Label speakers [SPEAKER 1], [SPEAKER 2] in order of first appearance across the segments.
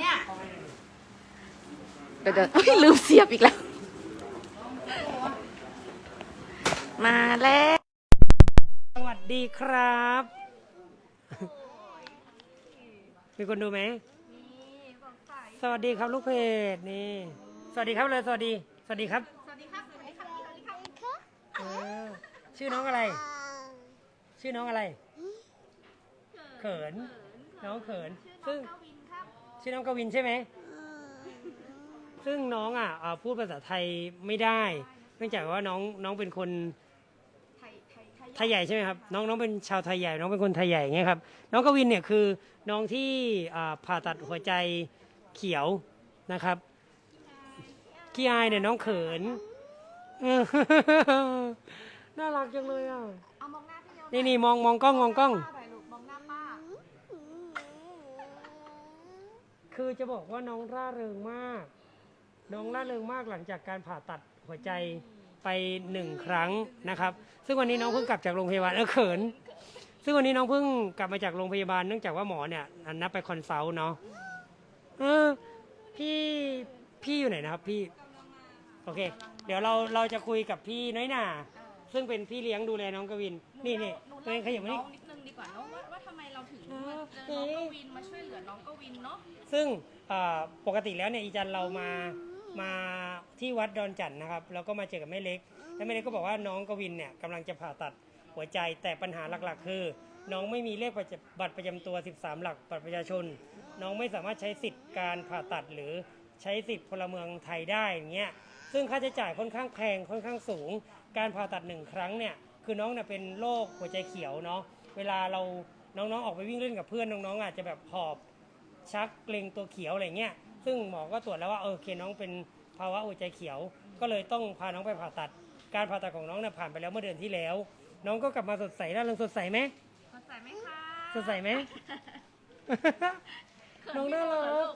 [SPEAKER 1] เนี่ย
[SPEAKER 2] เดี๋ยวเดี๋ยวเอ้ยลืมเสียบอีกแล้ว มาแล้ว
[SPEAKER 3] สวัสดีครับ มีคนดูไหมสวัสดีครับลูกเพจนี่ สวัสดีครับเลยสวัสดี สวัสดีครับ
[SPEAKER 1] สวัสดีครับสวัสดีครับสวัสดีครับ
[SPEAKER 3] เออชื่อน้องอะไร ชื่อน้องอะไร เขิน น้องเขิน ซึ่ง ชื่อน้องกวินใช่ไหม ซึ่งน้องอะอ่าพูดภาษาไทยไม่ได้ เนื่องจากว่าน้องน้องเป็นคน
[SPEAKER 1] ไทยไทยไทย
[SPEAKER 3] ไทยใหญ่ใช่ไหมครับน้องน้องเป็นชาวไทยใหญ่ น้องเป็นคนไทยใหญ่อย่างเงี้ยครับน้องกวินเนี่ยคือน้องที่อ่าผ่าตัดหัวใจเขียวนะครับขี้อายเนี่ยน้องเขินเออ น่ารักจังเลยอะ
[SPEAKER 1] เอามองหน้าพี่เร็ว
[SPEAKER 3] นี่นี่มองมองกล้องมองกล้อง
[SPEAKER 1] ป้าหน่อยลูกมองหน้าป้า
[SPEAKER 3] คือจะบอกว่าน้องร่าเริงมาก น้องร่าเริงมากหลังจากการผ่าตัดหัวใจไปหนึ่งครั้งนะครับ ซึ่งวันนี้น้องเพิ่งกลับจากโรงพยาบาลเออเขิน ซึ่งวันนี้น้องเพิ่งกลับมาจากโรงพยาบาลเนื่องจากว่าหมอเนี่ยนัดไปคอนซัลท์เนาะเออพี่พี่อยู่ไหนนะครับพี่โอเค เดี๋ยวเราเราจะคุยกับพี่น้อยหน่าซึ่งเป็นพี่เลี้ยงดูแลน้องกวิน นี่นี่ตัวเองขยับมา
[SPEAKER 1] น้ ถึง
[SPEAKER 3] เอ
[SPEAKER 1] มา
[SPEAKER 3] อ
[SPEAKER 1] เจอน้องกวินมาช่วยเหลือน้องกวินเนาะ
[SPEAKER 3] ซึ่งอ่าปกติแล้วเนี่ยอีจันเรามามาที่วัดดอนจันทน์นะครับแล้วก็มาเจอกับแม่เล็กแล้วแม่เล็กก็บอกว่าน้องกวินเนี่ยกำลังจะผ่าตัดหัวใจแต่ปัญหาหลักๆ คือ น้องไม่มีเลขประจำบัตรประจำตัว 13 หลักบัตรประชาชน น้องไม่สามารถใช้สิทธิ์การผ่าตัดหรือใช้สิทธิ์พลเมืองไทยได้อย่างเงี้ยซึ่งค่าใช้จ่ายค่อนข้างแพงค่อนข้างสูง การผ่าตัดหนึ่งครั้งเนี่ยคือน้องเนี่ยเป็นโรคหัวใจเขียวเนาะเวลาเรา น้องๆ ออกไปวิ่งเล่นกับเพื่อนน้องๆ อาจจะแบบหอบชักเกรงตัวเขียวอะไรเงี้ย ซึ่งหมอก็ตรวจแล้วว่าเออโอเคน้องเป็นภาวะหัวใจเขียว ก็เลยต้องพาน้องไปผ่าตัด การผ่าตัดของน้องเนี่ยผ่านไปแล้วเมื่อเดือนที่แล้ว น้องก็กลับมาสดใสร่าเริงสดใสไหม
[SPEAKER 1] สดใสไหมคะ
[SPEAKER 3] สดใสไหม น้องน่ารัก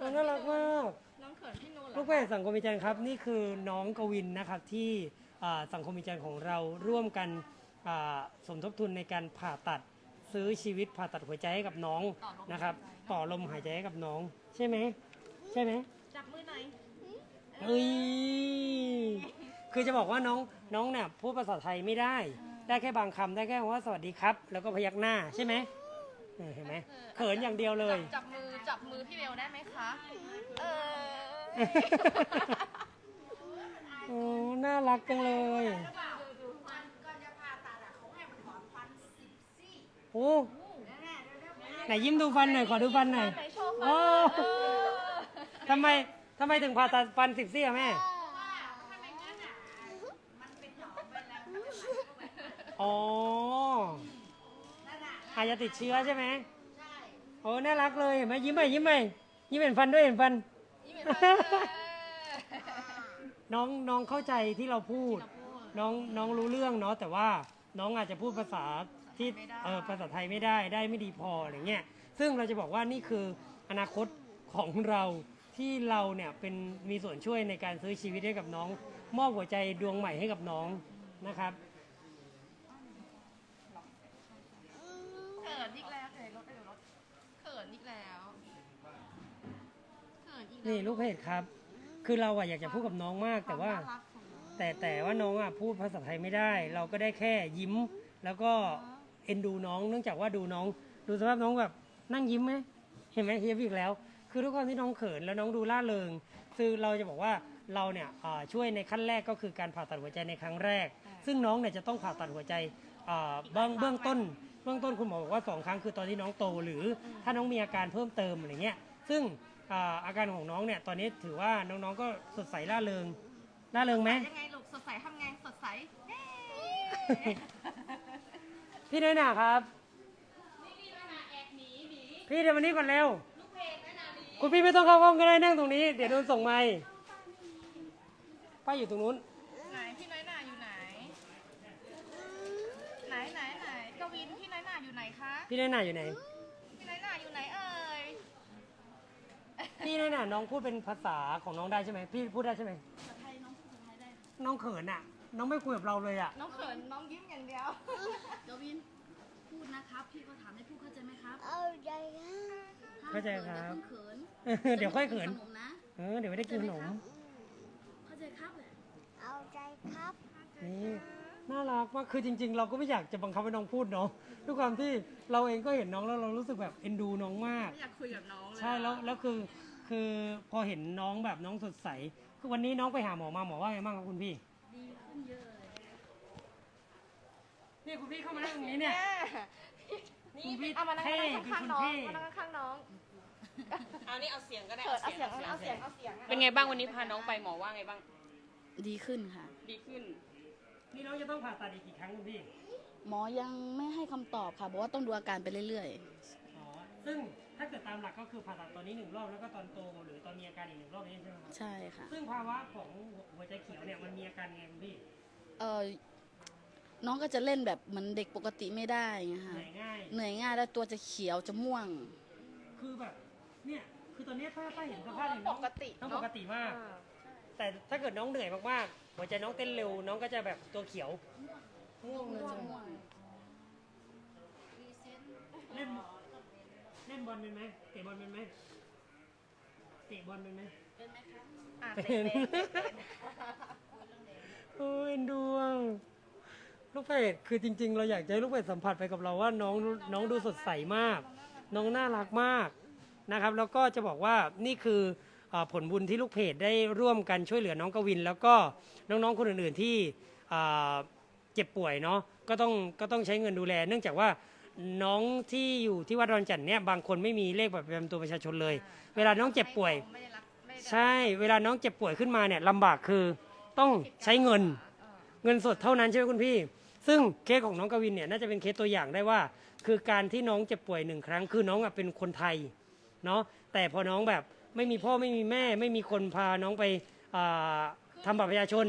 [SPEAKER 3] น้องน่ารักมาก
[SPEAKER 1] น้องเขินพี่นูเหรอ
[SPEAKER 3] ลูกเพจสังคมวิจารณ์ครับ นี่คือน้องกวินนะครับที่อ่าสังคมวิจารณ์ของเราร่วมกันอ่าสมทบทุนในการผ่าตัด ซื้อชีวิตผ่าตัดหัวใจให้กับน้องนะครับ ต่อลมหายใจให้กับน้อง ใช่ไหมใช่ไหม
[SPEAKER 1] จับมือหน่อย
[SPEAKER 3] เอ้ยคือจะบอกว่าน้องน้องเนี่ยพูดภาษาไทยไม่ได้ ได้แค่บางคำได้แค่ว่าสวัสดีครับ แล้วก็พยักหน้าใช่ไหมเออเห็นไหมเขินอย่างเดียวเลย
[SPEAKER 1] จับจับมือจับมือพี่เบลได้ไหมคะเออ
[SPEAKER 3] โอ้น่ารักจังเลย โอ้ไหนยิ้มดูฟันหน่อยขอดูฟันหน่อย
[SPEAKER 1] ไหนโชว์
[SPEAKER 3] โอ้
[SPEAKER 1] ฟันเออ
[SPEAKER 3] ทำไมทำไมถึงผ่าตัดฟันสิบซี่อะแม่อ๋ออาจจะติดเชื้อใช่ไหมใช่โอ้น่ารักเลยเห็นไหมยิ้มไปยิ้มไปยิ้มเห็นฟันด้วยเห็นฟัน
[SPEAKER 1] ยิ้มเห็นฟันเลย
[SPEAKER 3] น้องน้องเข้าใจที่เราพูด น้องน้องรู้เรื่องเนาะแต่ว่า น้องอาจจะพูดภาษาที่เออภาษาไทยไม่ได้ได้ไม่ดีพออะไรเงี้ยซึ่งเราจะบอกว่านี่คืออนาคตของเราที่เราเนี่ยเป็นมีส่วนช่วยในการซื้อชีวิตให้กับน้อง มอบหัวใจดวงใหม่ให้กับน้องนะครับ
[SPEAKER 1] เขินอีกแล้วเดี๋ยวรถเดี๋ยวรถเขินอีกแล้วเขินอีกแล้ว
[SPEAKER 3] นี่ลูกเพจครับ คือเราอะอยากจะพูดกับน้องมากแต่ว่า
[SPEAKER 1] ควมน่รักของน้อง
[SPEAKER 3] แต่แต่ว่าน้องอะพูดภาษาไทยไม่ได้ เราก็ได้แค่ยิ้ม แล้วก็เอ็นดูน้อง เนื่องจากว่าดูน้อง ดูสภาพน้องแบบนั่งยิ้มไหมเห็นไหมเฮียอีกแล้ว คือทุกคนที่น้องเขินแล้วน้องดูล่าเริงคือเราจะบอกว่าเราเนี่ยอ่าช่วยในขั้นแรกก็คือการผ่าตัดหัวใจในครั้งแรก ซึ่งน้องเนี่ยจะต้องผ่าตัดหัวใจอ่าเบื้องเบื้องต้น เบื้องต้นคุณหมอบอกว่าสองครั้งคือตอนที่น้องโต หรือถ้าน้องมีอาการเพิ่มเติมอะไรเงี้ย ซึ่งอ่าอาการของน้องเนี่ยตอนนี้ถือว่าน้องๆก็สดใสล่าเริง ล่าเริงไหม
[SPEAKER 1] ยังไงลูกสดใสทำไงสดใสเย้
[SPEAKER 3] พี่น้อยหนาครับ พี่เดี๋ยววันนี้ก่อนเร็ว คุณพี่ไม่ต้องเข้ากล้องก็ได้นั่งตรงนี้ เดี๋ยวโดนส่งไม้ป้าอยู่ตรงนู้น
[SPEAKER 1] ไหนพี่น้อยหนาอยู่ไหน ไหนไหนไหนกวินพี่น้อยหนาอยู่ไหนคะ
[SPEAKER 3] พี่น้อยหนาอยู่ไหน
[SPEAKER 1] พี่น้อยหนาอยู่ไหนเอ่ย
[SPEAKER 3] พี่น้อยหนาน้องพูดเป็นภาษาของน้องได้ใช่ไหมพี่พูดได้ใช่ไหม
[SPEAKER 1] น้อง
[SPEAKER 3] เขินอะ น้องไม่คุยกับเราเลยอะ
[SPEAKER 1] น้องเขินน้องยิ้มอย่างเดียว
[SPEAKER 4] เดวินพูดนะครับพี่ก็ถามให้พูดเข้าใจไหมครับ
[SPEAKER 3] เข้าใจครับ
[SPEAKER 4] ห้ามเขินอย่าเพิ่งเขิน
[SPEAKER 3] เดี๋ยวค่อยเขิน
[SPEAKER 2] ขนมนะ
[SPEAKER 3] เออ เดี๋ยวไม่ได้กินขนม
[SPEAKER 2] เข้าใจครับเลย
[SPEAKER 4] เอาใจครับ
[SPEAKER 3] นี่น่ารักมากคือจริง ๆ เราก็ไม่อยากจะบังคับให้น้องพูดเนาะด้วยความที่เราเองก็เห็นน้องแล้วเรารู้สึกแบบเอ็นดูน้องมาก
[SPEAKER 1] ไม่อยากคุยกับน้องเลย
[SPEAKER 3] ใช่แล้วแล้วคือคือพอเห็นน้องแบบน้องสดใส คือวันนี้น้องไปหาหมอมาหมอว่าไงบ้างครับคุณพี่
[SPEAKER 2] ดีขึ้นเยอะเลย
[SPEAKER 3] นี่คุณพี่เข้ามานั่งตรงนี้เนี่ย
[SPEAKER 1] นี่
[SPEAKER 3] คุณพี่
[SPEAKER 1] เอามานั่ง
[SPEAKER 3] เท่
[SPEAKER 1] ข้างๆน้อง
[SPEAKER 3] เป็นคนเท่
[SPEAKER 1] มานั่งข้างๆน้อง
[SPEAKER 5] เอานี่เอาเสียงก็ได้
[SPEAKER 1] เขินเอาเสียงเอาเสียงเอาเสียง
[SPEAKER 5] เป็นไงบ้างวันนี้พาน้องไปหมอว่าไงบ้าง
[SPEAKER 2] ดีขึ้นค่ะ
[SPEAKER 5] ดีขึ้น
[SPEAKER 3] นี่น้องจะต้องผ่าตัดอีกกี่ครั้งคุณพี่
[SPEAKER 2] หมอยังไม่ให้คำตอบค่ะบอกว่าต้องดูอาการไปเรื่อย
[SPEAKER 3] อ๋อ ซึ่งถ้าเกิดตามหลักก็คือผ่าตัดตอนนี้หนึ่งรอบแล้วก็ตอนโตหรือตอนมีอาการอีกหนึ่งรอบนี้ใช่ไหมครับ
[SPEAKER 2] ๆใช่ค่ะ
[SPEAKER 3] ซึ่งภาวะของหัวใจเขียวเนี่ยมันมีอาการไงคุณพี่
[SPEAKER 2] เออน้องก็จะเล่นแบบเหมือนเด็กปกติไม่ได้ไง
[SPEAKER 3] เห
[SPEAKER 2] ค่ะ
[SPEAKER 3] นื่อยง่าย
[SPEAKER 2] เหนื่อยง่ายแล้วตัวจะเขียวจะม่วง
[SPEAKER 3] คือแบบเนี่ยคือตอนเนี้ยถ้าถ้าเห็นสภาพเนี่ยน้อง
[SPEAKER 1] ปกติ
[SPEAKER 3] ต้อง
[SPEAKER 1] เน
[SPEAKER 3] ป
[SPEAKER 1] อะ
[SPEAKER 3] กติมาก แต่ถ้าเกิดน้องเหนื่อยมากๆหัวใจน้องเต้นเร็วน้องก็จะแบบตัวเขียวง่วงเลยเล่นเล่นบอลเป็นไหมเตะบอลเป็นไหมเตะบอลเป็นไหม
[SPEAKER 1] อะ
[SPEAKER 3] เป็
[SPEAKER 1] เต้
[SPEAKER 3] น
[SPEAKER 1] น
[SPEAKER 3] โอ้ยเอ็นดูอะลูกเพจคือจริง ๆ เราอยากจะให้ลูกเพจสัมผัสไปกับเราว่าน้องน้องดูสดใสมาก น้องน่ารักมากนะครับ แล้วก็จะบอกว่านี่คือเอ่อผลบุญที่ลูกเพจได้ร่วมกันช่วยเหลือน้องกวิน แล้วก็น้องๆคนอื่นๆที่อ่าเจ็บป่วยเนาะก็ต้องก็ต้องใช้เงินดูแล เนื่องจากว่า น้องที่อยู่ที่วัดดอนจันทร์เนี่ยบางคนไม่มีเลขบัตรประจำตัวประชาชนเลย เวลาน้องเจ็บป่วย
[SPEAKER 1] ไม่ได้รับไม่ได้รับ
[SPEAKER 3] ใช่เวลาน้องเจ็บป่วยขึ้นมาเนี่ยลำบากคือต้องใช้เงินเงินสดเท่านั้นใช่ไหมคุณพี่ ซึ่งเคสของน้องกวินเนี่ยน่าจะเป็นเคสตัวอย่างได้ว่า คือการที่น้องเจ็บป่วยหนึ่งครั้ง คือน้องอะเป็นคนไทยเนาะแต่พอน้องแบบไม่มีพ่อไม่มีแม่ ไม่มีคนพาน้องไปอ่าทำบัตรประชาชน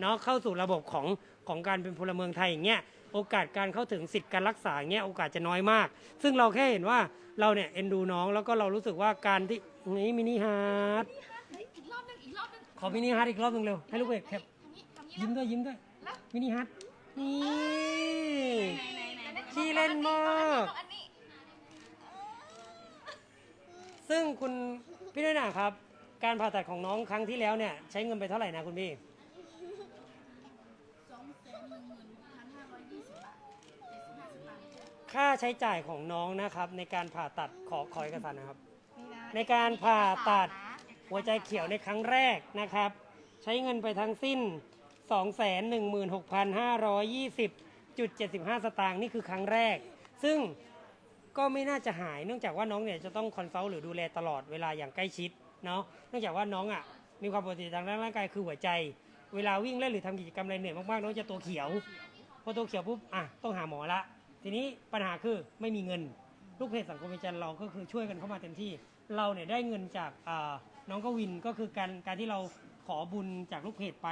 [SPEAKER 3] เนาะเข้าสู่ระบบของของการเป็นพลเมืองไทยอย่างเงี้ย โอกาสการเข้าถึงสิทธิ์การรักษาเงี้ยโอกาสจะน้อยมาก ซึ่งเราแค่เห็นว่าเราเนี่ยเอ็นดูน้องแล้วก็เรารู้สึกว่าการที่นี่มินิฮาร์ด
[SPEAKER 1] อีกรอบนึงอีกรอบนึง
[SPEAKER 3] ขอมินิฮาร์ดอีกรอบหนึงเร็วให้ลูกเอกแคป
[SPEAKER 1] ทำนี้ทำนี้
[SPEAKER 3] ยิ้มด้วยยิ้มด้วยมินิฮาร์ดนี่ขี้เล่นมากซึ่งคุณพี่น้อยหนาครับ การผ่าตัดของน้องครั้งที่แล้วเนี่ยใช้เงินไปเท่าไหร่นะคุณพี่ ค่าใช้จ่ายของน้องนะครับ ในการผ่าตัดขอขอเอกสารนะครับ
[SPEAKER 1] นี่นะ
[SPEAKER 3] ในการผ่าตัด
[SPEAKER 1] นะ
[SPEAKER 3] หัวใจเขียวในครั้งแรกนะครับ ใช้เงินไปทั้งสิ้น 216,520.75 สตางค์นี่คือครั้งแรก ซึ่งก็ไม่น่าจะหายเนื่องจากว่าน้องเนี่ยจะต้องคอนซัลท์หรือดูแลตลอดเวลาอย่างใกล้ชิดเนาะเนื่องจากว่าน้องอะมีความปกติทางด้านร่างกายคือหัวใจ เวลาวิ่งเล่นหรือทำกิจกรรมอะไรเหนื่อยมากๆน้องจะตัวเขียวพอตัวเขียวปุ๊บอะต้องหาหมอละ ทีนี้ปัญหาคือไม่มีเงิน ลูกเพจสังคมวิจารณ์เราก็คือช่วยกันเข้ามาเต็มที่ เราเนี่ยได้เงินจากอ่าน้องกวินก็คือการการที่เราขอบุญจากลูกเพจไป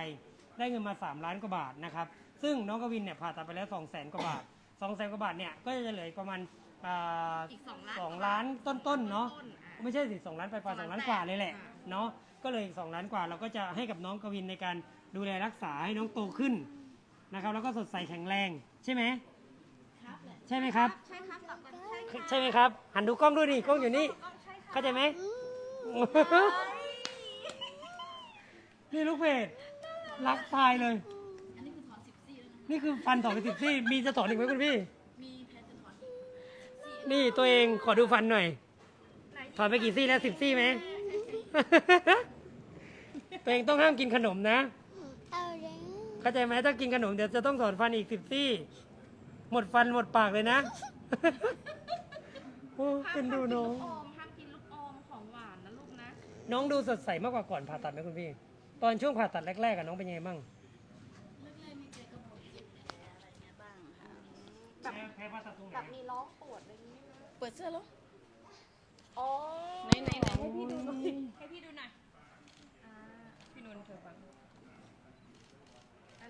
[SPEAKER 3] ได้เงินมา 3 ล้านกว่าบาทนะครับ ซึ่งน้องกวินเนี่ยผ่าตัดไปแล้ว2 0 0 0 0 0กว่าบาท2 0 0 0 0 0กว่าบาทเนี่ยก็จะเหลืออีกประมาณอ่า
[SPEAKER 1] อีกสองล้าน
[SPEAKER 3] สองล้านต้นๆเนาะ
[SPEAKER 1] ต้นๆอะ
[SPEAKER 3] ไม่ใช่สิสองล้านไปปลายสองล้านกว่าเลยแหละ
[SPEAKER 1] อ่า
[SPEAKER 3] เนาะก็เลยอีกสองล้านกว่าเราก็จะให้กับน้องกวินในการดูแลรักษาให้น้องโตขึ้นนะครับแล้วก็สดใสแข็งแรงใช่ไหม ใช่ไหมครับ
[SPEAKER 1] ใช่ครับตอบกันใช่ค่ะ
[SPEAKER 3] ใช่ไหมครับ หันดูกล้องด้วยดิกล้องอยู่นี่
[SPEAKER 1] ต้องใช่ค่ะ
[SPEAKER 3] เข้าใจไหม นี่ลูกเพจรักตายเลย
[SPEAKER 2] อันนี้คือถอนสิบซี่แล้วนะ
[SPEAKER 3] นี่คือฟันถอนไปสิบซี่ มีจะถอนอีกไหมคุณพี่
[SPEAKER 2] มีแพนจะถอนอีก
[SPEAKER 3] นี่ตัวเองขอดูฟันหน่อย
[SPEAKER 1] ไหน
[SPEAKER 3] ถอนไปกี่ซี่แล้วสิบซี่ไหม ตัวเองต้องห้ามกินขนมนะ
[SPEAKER 4] เอาเลย
[SPEAKER 3] เข้าใจไหมถ้ากินขนมเดี๋ยวจะต้องถอนฟันอีกสิบซี่ หมดฟันหมดปากเลยนะ โอ้เป็นดูน้อง
[SPEAKER 1] ห้ามกินลูกอมห้ามกินลูกอมของหวานนะลูกนะ
[SPEAKER 3] น้องดูสดใสมากกว่าก่อนผ่าตัดไหมคุณพี่ ตอนช่วงผ่าตัดแรกๆอะน้องเป็นยังไงบ้าง
[SPEAKER 2] แรกๆมีใจกระบอกเจ็บแผลอะไรเงี้ยบ้างค่ะ
[SPEAKER 1] แบบ
[SPEAKER 3] แพ้ผ่าตัดตรงไหน
[SPEAKER 1] แบบมีร้องปวดอะไรอย่างนี้ไหม
[SPEAKER 2] เปิดเสื้อแล้ว
[SPEAKER 1] อ๋อ
[SPEAKER 5] ไหนไหนไหนให้พี่ดูหน่อยให้พี่ดูหน่อย
[SPEAKER 1] อ่า
[SPEAKER 5] พี่นนท์เธอฟัง
[SPEAKER 1] อั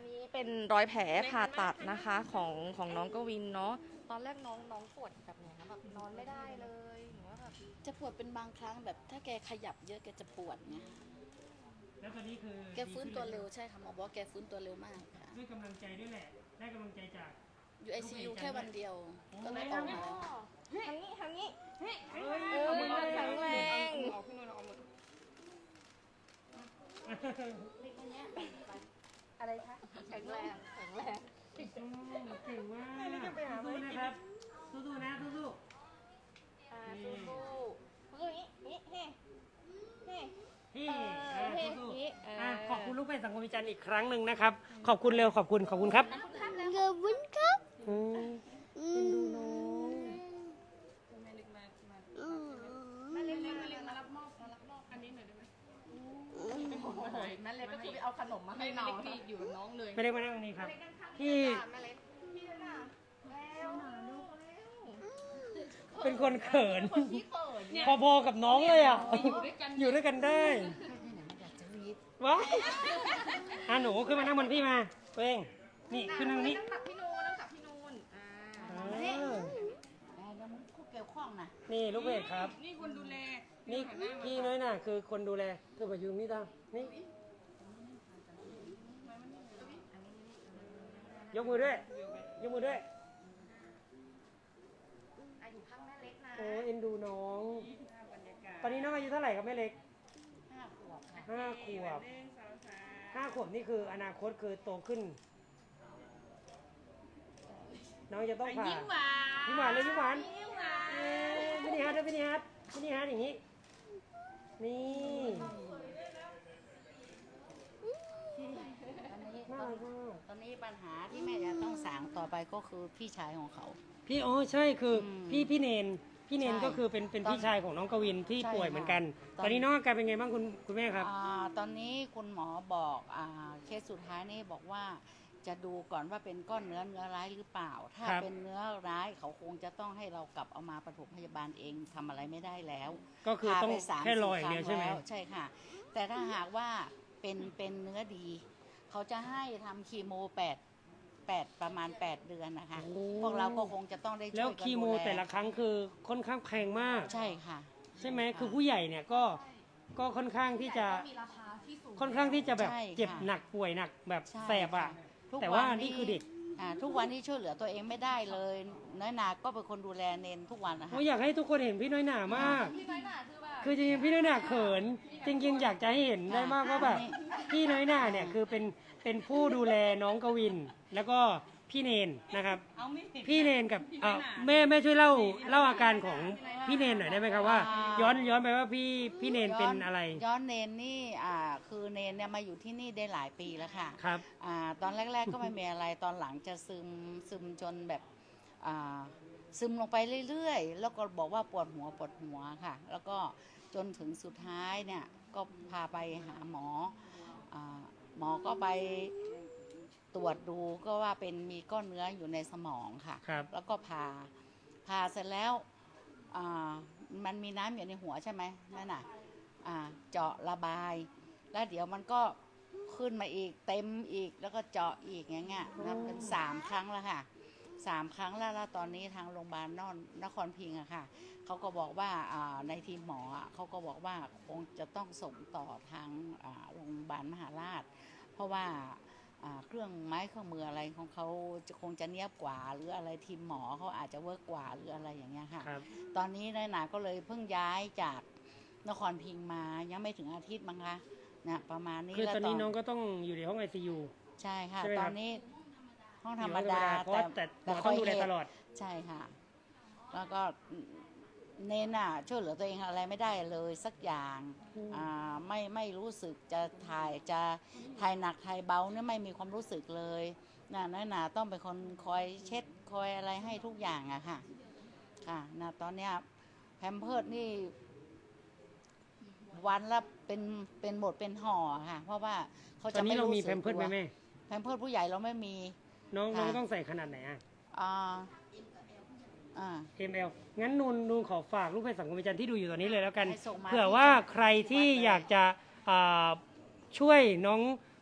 [SPEAKER 1] นนี้เป็นรอยแผลผ่าตัดนะคะของของน้องกวินเนาะตอนแรกน้องน้องปวดแบบไหนคะแบบนอนไม่ได้เลยหรือว่าแบบ
[SPEAKER 2] จะปวดเป็นบางครั้งแบบถ้าแกขยับเยอะแกจะปวดไง
[SPEAKER 3] แล้วตอนนี้คือ
[SPEAKER 2] แกฟื้นตัวเร็วใช่ค่ะหมอบอกว่าแกฟื้นตัวเร็วมากค่ะ
[SPEAKER 3] ด้วยกำลังใจด้วยแหละ ได้กำลังใจจาก
[SPEAKER 2] อยู่ไอซียูแค่วันเดียวก็เลยออกมาแล้ว
[SPEAKER 1] ทางนี้ทางนี้
[SPEAKER 3] เฮ้ย
[SPEAKER 1] เออแข็งแรง
[SPEAKER 5] เอาพี่นนท์
[SPEAKER 1] อะไรคะแข็งแรงแข็งแรง
[SPEAKER 3] เก่งมากสู้ๆนะครับสู้ๆนะสู้
[SPEAKER 1] อ่าสู้ๆสู้อย่างนี้นี่เฮ้เฮ้
[SPEAKER 3] ๆพี่
[SPEAKER 1] เออ
[SPEAKER 3] อ่า
[SPEAKER 1] เฮ้
[SPEAKER 3] สู้
[SPEAKER 1] เฮ้เออ
[SPEAKER 3] ๆอะขอบคุณลูกเพจสังคมวิจารณ์อีกครั้งหนึ่งนะครับ ขอบคุณเร็วขอบคุณขอบคุณครับ
[SPEAKER 4] ขอบคุณครับ
[SPEAKER 3] อืม
[SPEAKER 4] อืมอืม
[SPEAKER 5] แม่เล็กมารับมอบมารับมอบอันนี้หน่อยได้ไหม
[SPEAKER 1] นั่นเลยก็คือไปเอาขนมมาให้
[SPEAKER 5] ให้
[SPEAKER 1] น้
[SPEAKER 5] น้
[SPEAKER 1] อ
[SPEAKER 5] อง งดีอยู่กับน้องเลย
[SPEAKER 3] ไม่ได้มานั่งตรงนี้ครับ ที่
[SPEAKER 1] แม่เล็กพี่น่ะแล้วลูกแล้ว
[SPEAKER 3] เป็นคนเขิน
[SPEAKER 1] คนที่เขิน
[SPEAKER 5] เนี่ย
[SPEAKER 3] พอๆกับน้องเลยอะ
[SPEAKER 5] อยู่ด้วยกัน
[SPEAKER 3] อยู่ด้วยกันได้ ว้าอะหนูขึ้นมานั่งบนพี่มาตัวเองนี่ขึ้นนั่งนี้
[SPEAKER 1] น้ำหนักพี่นูนน้ำหนักพี่นูนอ่า
[SPEAKER 3] เออ
[SPEAKER 2] ผู้เกี่ยวข้องนะ
[SPEAKER 3] นี่ลูกเพจครับ
[SPEAKER 5] นี่คนดูแล
[SPEAKER 3] นี่พี่น้อยน่ะ คือคนดูแลเธอมายืมนี่ตานี่ยกมือด้วยยกมือด้วย
[SPEAKER 1] อะอยู่ข้างแม่เล็กนะ
[SPEAKER 3] โอ้เอ็นดูน้องตอนนี้น้องอายุเท่าไหร่ครับแม่เล็ก
[SPEAKER 2] ห้าขวบค่ะ
[SPEAKER 3] ห้าขวบห้าขวบนี่คืออนาคตคือโตขึ้น น้องจะต้องผ่า
[SPEAKER 5] ยิ้มหวาน
[SPEAKER 3] ยิ้มหวานเลยยิ้มหวาน
[SPEAKER 5] ยิ้มหวาน
[SPEAKER 3] เอ๊ะมินิฮาร์ดด้วยมินิฮาร์ดมินิฮาร์ดอย่างนี้ นี่
[SPEAKER 2] ตอนนี้
[SPEAKER 3] น่ารักมาก
[SPEAKER 2] ตอนนี้ปัญหาที่แม่จะต้องสางต่อไปก็คือพี่ชายของเขา
[SPEAKER 3] พี่อ๋อใช่คืออ
[SPEAKER 2] ม
[SPEAKER 3] พี่พี่เนน พี่เนน
[SPEAKER 2] ใช่
[SPEAKER 3] ก็คือเป็นเป็น
[SPEAKER 2] ตอน
[SPEAKER 3] พี่ชายของน้องกวินที่
[SPEAKER 2] ใช่
[SPEAKER 3] ป่วยเหมือนกัน
[SPEAKER 2] ค่ะ
[SPEAKER 3] ตอนนี้น้องอาการเป็นไงบ้างคุณคุณแม่ครับ
[SPEAKER 2] อ่าตอนนี้คุณหมอบอกอาเคสสุดท้ายนี่บอกว่า จะดูก่อนว่าเป็นก้อนเนื้อเนื้อร้ายหรือเปล่า ถ้า
[SPEAKER 3] ครับ
[SPEAKER 2] เป็นเนื้อร้ายเขาคงจะต้องให้เรากลับเอามาปฐมพยาบาลเองทำอะไรไม่ได้แล้ว
[SPEAKER 3] ก็คือ
[SPEAKER 2] พา
[SPEAKER 3] ต้อง
[SPEAKER 2] ไปสาม
[SPEAKER 3] แค่รอ
[SPEAKER 2] สี่
[SPEAKER 3] อย่างเดียวใช่ไหม
[SPEAKER 2] ครั้แล้วใช่ค่ะ แต่ถ้าหากว่าเป็นเป็นเนื้อดี เขาจะให้ทำคีโมแปด แปดประมาณ 8 เดือนนะคะ
[SPEAKER 3] โอ้
[SPEAKER 2] พวกเราก็คงจะต้องได้ช่วยกัน
[SPEAKER 3] แล้วคีโม
[SPEAKER 2] ดู
[SPEAKER 3] แต่ละครั้งคือค่อนข้างแพงมาก
[SPEAKER 2] ใช่ค่ะ
[SPEAKER 3] ใช่ไหมคือผู้ใหญ่เนี่ยก็ก็ค่อนข้างที่จะ
[SPEAKER 1] ก็มีราคาที่สูง
[SPEAKER 3] ค่อนข้างที่จะแบบ
[SPEAKER 2] ใช่ค่ะ
[SPEAKER 3] เจ็บหนักป่วยหนักแบบ
[SPEAKER 2] ใช่
[SPEAKER 3] แสบอะ
[SPEAKER 2] ค่ะทุก
[SPEAKER 3] แต่ว่า
[SPEAKER 2] วัน
[SPEAKER 3] นี่คือเด็ก
[SPEAKER 2] อ่าทุกวันที่ช่วยเหลือตัวเองไม่ได้เลยน้อยนาก็เป็นคนดูแลเนนทุกวันนะคะ
[SPEAKER 3] โอ้ยอยากให้ทุกคนเห็นพี่น้อยหนามาก
[SPEAKER 1] พี่น้อยหน่าคือแบบ
[SPEAKER 3] คือจริงๆพี่น้อยหนาเขิน จริงๆอยากจะให้เห็นได้มากว่าแบบพี่น้อยหนาเนี่ยคือเป็น เป็นผู้ดูแลน้องกวิน แล้วก็พี่เนนนะครับ
[SPEAKER 5] เอาไม่เห็น
[SPEAKER 3] พี่เนนกับ
[SPEAKER 5] พี่น้
[SPEAKER 3] เอ่
[SPEAKER 5] อย
[SPEAKER 3] อ
[SPEAKER 5] หนา
[SPEAKER 3] แม่แม่ช่วยเล่าเล่าอาการของพี่เนนหน่อยได้ไหมครับว่า ย้อนย้อนไปว่าพี่พี่เนนเป็นอะไร
[SPEAKER 2] ย้อนเนนนี่อ่าคือเนนเนี่ยมาอยู่ที่นี่ได้หลายปีแล้วค่ะ
[SPEAKER 3] ครับ
[SPEAKER 2] อ่าตอนแรก ๆ ก็ไม่มีอะไรตอนหลังจะซึมซึมจนแบบอ่าซึมลงไปเรื่อยๆ แล้วก็บอกว่าปวดหัวปวดหัวค่ะ แล้วก็จนถึงสุดท้ายเนี่ยก็พาไปหาหมออา หมอก็ไปตรวจดูก็ว่าเป็นมีก้อนเนื้ออยู่ในสมองค่ะ
[SPEAKER 3] ครับ
[SPEAKER 2] แล้วก็ผ่าผ่าเสร็จแล้วอ่ามันมีน้ำอยู่ในหัวใช่ไหมนั่นน่ะอ่าเจาะระบาย แล้วเดี๋ยวมันก็ขึ้นมาอีกเต็มอีกแล้วก็เจาะอีกอย่างเงี้ยนับเป็นสามครั้งแล้วค่ะสามครั้งแล้วแล้วตอนนี้ทางโรงพยาบาลนอนนครพิงค์อะค่ะ เขาก็บอกว่าอ่าในทีมหมออะเขาก็บอกว่าคงจะต้องส่งต่อทางอ่าโรงพยาบาลมหาราช เพราะว่าอ่าเครื่องไม้เครื่องมืออะไรของเขาจะคงจะเนียบกว่า หรืออะไรทีมหมอเขาอาจจะเวิร์กกว่าหรืออะไรอย่างเงี้ยค่ะ
[SPEAKER 3] ครับ
[SPEAKER 2] ตอนนี้นายหนาก็เลยเพิ่งย้ายจากนครพิงค์มายังไม่ถึงอาทิตย์มั้งคะนะประมาณนี้
[SPEAKER 3] คือ
[SPEAKER 2] แล้ว
[SPEAKER 3] ตอนนี้น้องก็ต้องอยู่ในห้องไอซียู
[SPEAKER 2] ใช่ค่ะ
[SPEAKER 3] ใช่ไหม
[SPEAKER 2] ต
[SPEAKER 3] ครั
[SPEAKER 2] อบนนี้ห้องธรรม
[SPEAKER 3] อยู่
[SPEAKER 2] ดา
[SPEAKER 3] เพราะว่าแต่หมอต้องดูแลตลอด
[SPEAKER 2] ใช่ค่ะ แล้วก็ เน้นอะช่วยเหลือตัวเองอะไรไม่ได้เลยสักอย่าง
[SPEAKER 3] อืม
[SPEAKER 2] อ่าไม่ไม่รู้สึกจะถ่ายจะถ่ายหนักถ่ายเบาเนี่ยไม่มีความรู้สึกเลยนะน้อยหนาต้องเป็นคนคอยเช็ดคอยอะไรให้ทุกอย่างอะค่ะ ค่ะนะตอนเนี้ยแพมเพิร์ดนี่ วันละเป็นเป็นหมดเป็นห่อค่ะ เพราะว่าเขา
[SPEAKER 3] ตอ
[SPEAKER 2] จะ
[SPEAKER 3] นนี้
[SPEAKER 2] ไม่
[SPEAKER 3] เรา
[SPEAKER 2] รู้
[SPEAKER 3] มี
[SPEAKER 2] สึก
[SPEAKER 3] แพมเพิร์ดไหม
[SPEAKER 2] ตัว
[SPEAKER 3] แม่
[SPEAKER 2] แพมเพิร์ดผู้ใหญ่เราไม่มี
[SPEAKER 3] น้อง
[SPEAKER 2] ค่ะ
[SPEAKER 3] น้องต้องใส่ขนาดไหนอะ
[SPEAKER 2] อ่า อ่า
[SPEAKER 3] ML งั้นนูนนูนขอฝากลูกเพจสังคมวิจารณ์ที่ดูอยู่ตอนนี้เลยแล้วกัน
[SPEAKER 2] ให้ส่งมา
[SPEAKER 3] เผื่อว่าใครที่อยากจะอ่าช่วยน้อง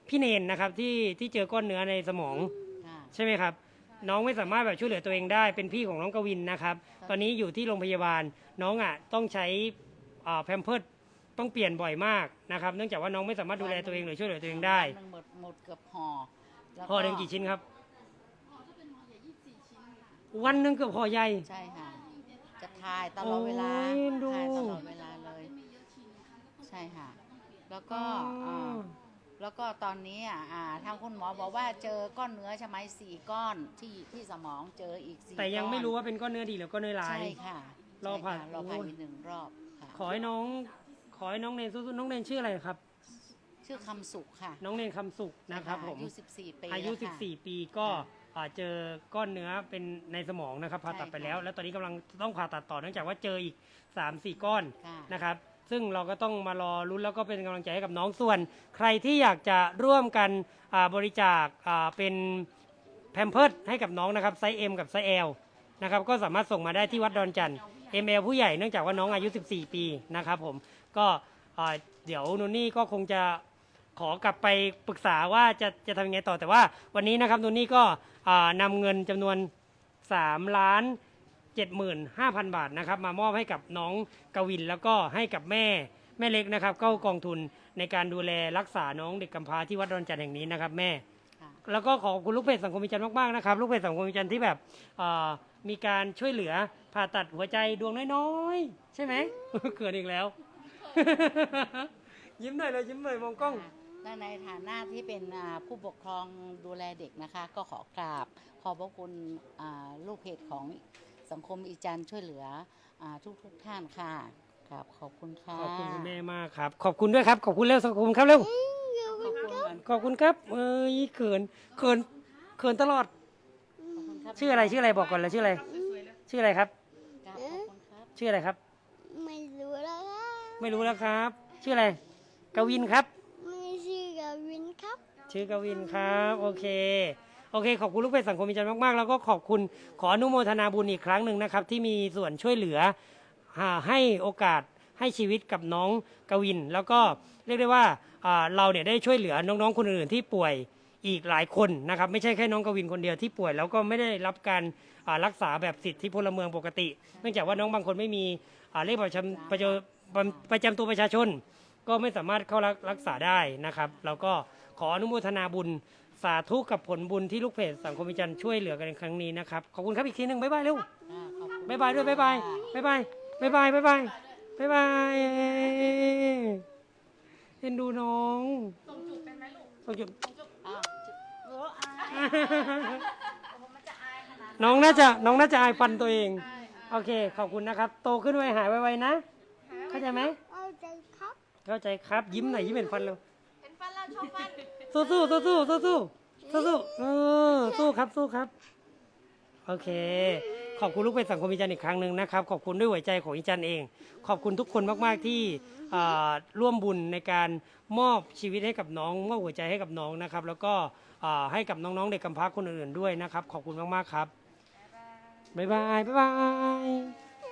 [SPEAKER 3] พี่เนนนะครับที่ที่เจอก้อนเนื้อในสมอง
[SPEAKER 2] ค่ะ
[SPEAKER 3] ใช่ไหมครับ น้องไม่สามารถแบบช่วยเหลือตัวเองได้ เป็นพี่ของน้องกวินนะครับ
[SPEAKER 2] ครับ
[SPEAKER 3] ตอนนี้อยู่ที่โรงพยาบาล น้องอะต้องใช้แพมเพิร์ดต้องเปลี่ยนบ่อยมากนะครับ เนื่องจากว่าน้องไม่สามารถดูแลตัวเองหรือช่วยเหลือตัวเองได้
[SPEAKER 2] วันหนึ่งหมดหมดเกือบห่อแล้ว
[SPEAKER 3] ห่อหนึ่งกี่ชิ้นครับ วันหนึ่งเกือบห่อใหญ่
[SPEAKER 2] ใช่ค่ะ จะทายตลอดเวลา
[SPEAKER 3] โอ้ยดู
[SPEAKER 2] ทายตลอดเวลาเลย ใช่ค่ะ แล้วก็
[SPEAKER 3] อ๋อา
[SPEAKER 2] แล้วก็ตอนนี้อะอ่าทางคุณหมอบอกว่าเจอก้อนเนื้อใช่ไหมสี่ก้อนที่ที่สมองเจออีกสี่
[SPEAKER 3] แต่ยัง
[SPEAKER 2] ก้อน
[SPEAKER 3] ไม่รู้ว่าเป็นก้อนเนื้อดีหรือก้อนเนื้อร้าย
[SPEAKER 2] ใช่ค่ะ
[SPEAKER 3] รอผ่า
[SPEAKER 2] ใช่ค่ะรอผ่า
[SPEAKER 3] โอ้ย
[SPEAKER 2] อีกหนึ่งรอบค่ะ
[SPEAKER 3] ขอให้น้อง ขอให้น้องเนนสู้ๆน้องเนนชื่ออะไรครับ
[SPEAKER 2] ชื่อคำสุขค่ะ
[SPEAKER 3] น้องเนนคำสุขนะครับผม
[SPEAKER 2] อายุ 14ปี
[SPEAKER 3] อายุ
[SPEAKER 2] แล้วค่ะ
[SPEAKER 3] 14 ปีก็ อ่าเจอก้อนเนื้อเป็นในสมองนะครับผ่าตัดไปแล้ว
[SPEAKER 2] ใช่ค่ะ
[SPEAKER 3] แล้วตอนนี้กำลังต้องผ่าตัดต่อเนื่องจากว่าเจออีก3-4ก้อน
[SPEAKER 2] ค่ะ
[SPEAKER 3] นะครับ ซึ่งเราก็ต้องมารอรุ้นแล้วก็เป็นกำลังใจให้กับน้องส่วน ใครที่อยากจะร่วมกันอ่าบริจาคอ่าเป็นแพมเพิร์ดให้กับน้องนะครับไซส์ M กับไซส์ L นะครับก็สามารถส่งมาได้ที่วัดดอนจันทร์ ML ผู้ใหญ่เนื่องจากว่าน้องอายุ 14 ปีนะครับผมก็อ่าเดี๋ยวนุนนี่ก็คงจะ ขอกลับไปปรึกษาว่าจะจะทำยังไงต่อแต่ว่าวันนี้นะครับนุนนี่ก็อ่านำเงินจำนวน3ล้าน75,000 บาทนะครับมามอบให้กับน้องกวินแล้วก็ให้กับแม่แม่เล็กนะครับเข้ากองทุนในการดูแลรักษาน้องเด็กกำพร้าที่วัดดอนจันทร์แห่งนี้นะครับแม่
[SPEAKER 2] ค่ะ
[SPEAKER 3] แล้วก็ขอบคุณลูกเพจสังคมวิจารณ์มากๆนะครับลูกเพจสังคมวิจารณ์ที่แบบเอ่อมีการช่วยเหลือผ่าตัดหัวใจดวงน้อยๆ ใช่ไหม เกิดอีกแล้ว ยิ้มหน่อยเลยยิ้มหน่อยมองกล้อง
[SPEAKER 2] และในฐานะที่เป็นอ่าผู้ปกครองดูแลเด็กนะคะ ก็ขอกราบขอบพระคุณอ่าลูกเพจของสังคมอีจันทร์ช่วยเหลือทุกทุกๆท่านค่ะกราบขอบคุณค่ะ
[SPEAKER 3] ขอบคุณคุณแม่มากครับ ขอบคุณด้วยครับ ขอบคุณเร็วสังคมครับเร็ว
[SPEAKER 2] ขอบคุณเหมือน
[SPEAKER 3] ขอบคุณครับ เอ้ยเขินเขินเขินตลอด
[SPEAKER 2] ขอบคุณครับ
[SPEAKER 3] ชื่ออะไรชื่ออะไรบอกก่อนเลยชื่ออะไร ชื่ออะไรครับ
[SPEAKER 2] กราบขอบคุณครับ
[SPEAKER 3] ชื่ออะไรครับ
[SPEAKER 4] ไม่รู้แล้วครับ
[SPEAKER 3] ไม่รู้แล้วครับ ชื่ออะไรกวินครับ
[SPEAKER 4] ชื่อกวินครับ
[SPEAKER 3] โอเคโอเค ขอบคุณลูกเพจสังคมมิจารมากๆ แล้วก็ขอบคุณขออนุโมทนาบุญอีกครั้งหนึ่งนะครับ ที่มีส่วนช่วยเหลือให้โอกาสให้ชีวิตกับน้องกวิน แล้วก็เรียกได้ว่าเราเนี่ยได้ช่วยเหลือน้องๆคนอื่นๆที่ป่วยอีกหลายคนนะครับ ไม่ใช่แค่น้องกวินคนเดียวที่ป่วย แล้วก็ไม่ได้รับการรักษาแบบสิทธิพลเมืองปกติ เนื่องจากว่าน้องบางคนไม่มีเลขประจำประจำตัวประชาชน ก็ไม่สามารถเข้ารักษาได้นะครับ แล้วก็ ขออนุโมทนาบุญ สาธุกับผลบุญที่ลูกเพจสังคมวิจารณ์ช่วยเหลือกันในครั้งนี้นะครับ ขอบคุณครับอีกทีหนึ่งบ๊ายบายเร็ว
[SPEAKER 2] อ่าขอบคุณ
[SPEAKER 3] บ๊ายบายด้วยบ๊ายบายบ๊ายบายบ๊ายบายบ๊ายบายบ๊ายบายเอ็นดูน้อง
[SPEAKER 5] ส่งจุบเป็นไหมลูก
[SPEAKER 3] ส่งจุด
[SPEAKER 2] อ้าวเอออายมันจะอายขนาด
[SPEAKER 3] น้องน่าจะน้องน่าจะอายฟันตัวเองโอเค ขอบคุณนะครับ โตขึ้นไวหายไวๆนะ เข้าใจไหม
[SPEAKER 4] เอาใจครับ
[SPEAKER 3] เข้าใจครับ ยิ้มหน่อยยิ้มเห็นฟันเร็ว
[SPEAKER 5] เห็นฟันแล้วชอบฟัน
[SPEAKER 3] สู้สู้สู้สู้สู้สู้สู้สู้เออสู้ครับสู้ครับ โอเค ขอบคุณลูกเป็นสังคมอีจันอีกครั้งหนึ่งนะครับ ขอบคุณด้วยหัวใจของอีจันเอง ขอบคุณทุกคนมาก ๆ ที่อ่าร่วมบุญในการมอบชีวิตให้กับน้องมอบหัวใจให้กับน้องนะครับ แล้วก็อ่าให้กับน้อง ๆ เด็กกำพร้าคนอื่น ๆ ด้วยนะครับ ขอบคุณมาก ๆ ครับบ๊ายบายบ๊ายบาย